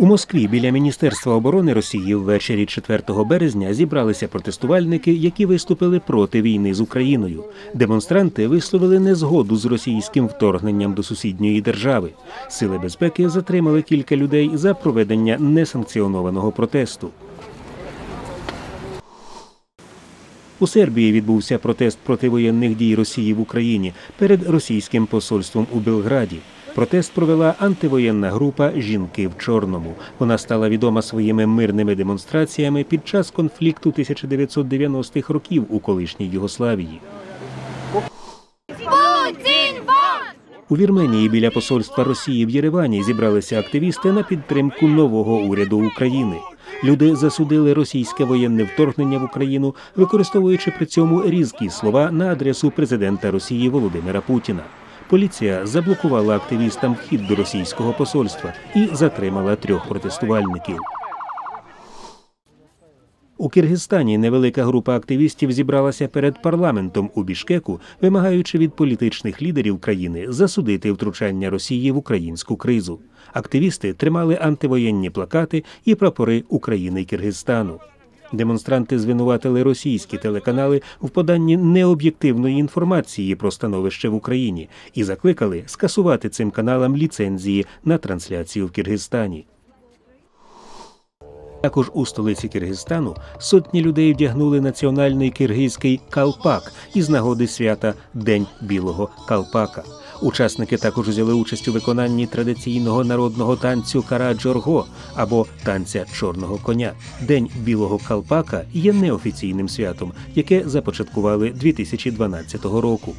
У Москві біля Міністерства оборони Росії ввечері 4 березня зібралися протестувальники, які виступили проти війни з Україною. Демонстранти висловили незгоду з російським вторгненням до сусідньої держави. Сили безпеки затримали кілька людей за проведення несанкціонованого протесту. У Сербії відбувся протест проти воєнних дій Росії в Україні перед російським посольством у Белграді. Протест провела антивоєнна група Жінки в чорному. Вона стала відома своїми мирними демонстраціями під час конфлікту 1990-х років у колишній Югославії. У Вірменії біля посольства Росії в Єревані зібралися активісти на підтримку нового уряду України. Люди засудили російське воєнне вторгнення в Україну, використовуючи при цьому різкі слова на адресу президента Росії Володимира Путіна. Поліція заблокувала активістам вхід до російського посольства і затримала трьох протестувальників. У Киргизстані невелика група активістів зібралася перед парламентом у Бішкеку, вимагаючи від політичних лідерів країни засудити втручання Росії в українську кризу. Активісти тримали антивоєнні плакати і прапори України й Киргизстану. Демонстранти звинуватили російські телеканали в поданні необ'єктивної інформації про становище в Україні і закликали скасувати цим каналам ліцензії на трансляцію в Киргизстані. Також у столиці Киргизстану сотні людей вдягнули національний киргизький калпак із нагоди свята День білого калпака. Учасники також взяли участь у виконанні традиційного народного танцю караджорго або танця чорного коня. День білого калпака є неофіційним святом, яке започаткували 2012 року.